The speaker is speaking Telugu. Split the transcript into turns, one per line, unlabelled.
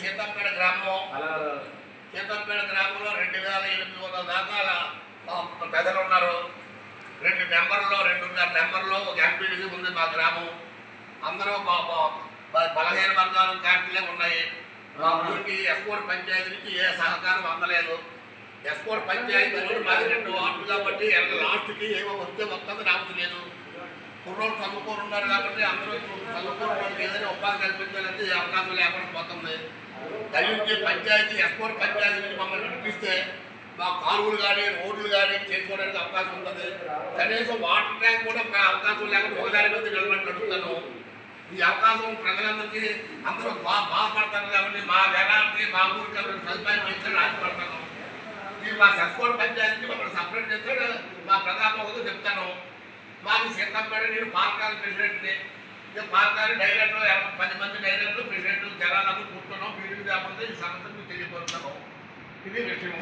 సీతంపేట గ్రామం సీతంపేట గ్రామంలో రెండు వేల ఎనిమిది వందల దాకా పెద్దలు ఉన్నారు రెండు మెంబర్లో రెండున్నర మెంబర్లో ఒక ఎంపీడీసీ ఉంది మా గ్రామం అందరూ బలహీన వర్గాలు కాస్ట్లే ఉన్నాయి. మా ఊరికి ఎస్కోడ్ పంచాయతీ నుంచి ఏ సహకారం అందలేదు. ఎస్కోడ్ పంచాయతీ కూడా మాది రెండు వార్డులు కాబట్టి లాస్ట్కి ఏమో వస్తే వస్తుంది రావట్లేదు లేదు కుర్రోళ్ళు చదువుకొని ఉన్నారు కాబట్టి అందరూ చదువుకోరు వాళ్ళకి ఏదైనా ఉపాధి కల్పించాలంటే ఈ అవకాశం లేకుండా పోతుంది. దయచేసి పంచాయతీ ఎస్కోట్ పంచాయతీ నుంచి మమ్మల్ని వినిపిస్తే మా కాలువలు కానీ రోడ్లు కానీ చేసుకోవడానికి అవకాశం ఉంటుంది. కనీసం వాటర్ ట్యాంక్ కూడా అవకాశం లేకుండా ఒకదాని మీద నిలబడి నడుపుతాను ఈ అవకాశం ప్రజలందరికీ అందరూ బాగా బాగుపడతారు కాబట్టి మా జనానికి మా ఊరికి అందరూ సదుపాయం చేస్తే ఆశపడతాను ఇది మా సస్కోట్ పంచాయతీకి మమ్మల్ని సపరేట్ చేస్తాడు మా ప్రజాపంతో చెప్తాను. మాది సీతంపేట నేను పార్కాల ప్రెసిడెంట్ని. ఇక పార్కాల డైరెక్టర్ పది మంది డైరెక్టర్లు ప్రెసిడెంట్ జనాలకు కూర్చున్నాం మీటింగ్ లేకపోతే ఈ సంగతి మీకు తెలియపరుస్తాను. ఇది విషయం.